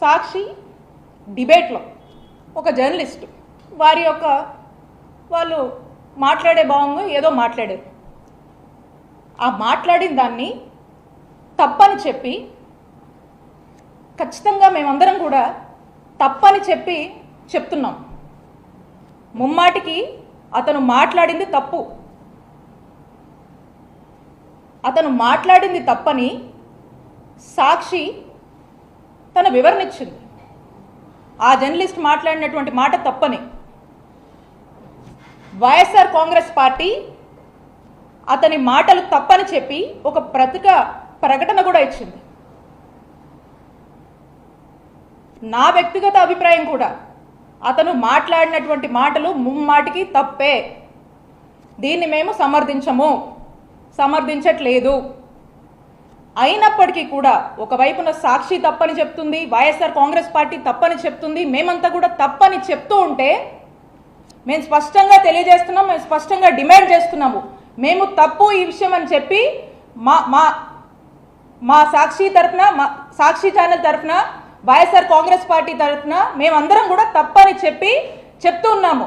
సాక్షి డిబేట్లో ఒక జర్నలిస్ట్. వారి యొక్క వాళ్ళు మాట్లాడే భావంగా ఏదో మాట్లాడారు. ఆ మాట్లాడిన దాన్ని తప్పని చెప్పి ఖచ్చితంగా మేమందరం కూడా తప్పని చెప్పి చెప్తున్నాం. ముమ్మాటికి అతను మాట్లాడింది తప్పు. అతను మాట్లాడింది తప్పని సాక్షి తన వివరణ ఇచ్చింది ఆ జర్నలిస్ట్ మాట్లాడినటువంటి మాట తప్పని. వైఎస్ఆర్ కాంగ్రెస్ పార్టీ అతని మాటలు తప్పని చెప్పి ఒక ప్రతిక ప్రకటన కూడా ఇచ్చింది. నా వ్యక్తిగత అభిప్రాయం కూడా అతను మాట్లాడినటువంటి మాటలు ముమ్మాటికి తప్పే. దీన్ని మేము సమర్థించము. సమర్థించట్లేదు. అయినప్పటికీ కూడా ఒకవైపున సాక్షి తప్పని చెప్తుంది వైఎస్ఆర్ కాంగ్రెస్ పార్టీ తప్పని చెప్తుంది మేమంతా కూడా తప్పని చెప్తూ ఉంటే మేము స్పష్టంగా తెలియజేస్తున్నాం మేము స్పష్టంగా డిమాండ్ చేస్తున్నాము. మేము తప్పు ఈ విషయం అని చెప్పి మా మా మా సాక్షి తరఫున మా సాక్షి ఛానల్ తరఫున వైఎస్ఆర్ కాంగ్రెస్ పార్టీ తరఫున మేమందరం కూడా తప్పని చెప్పి చెప్తూ ఉన్నాము.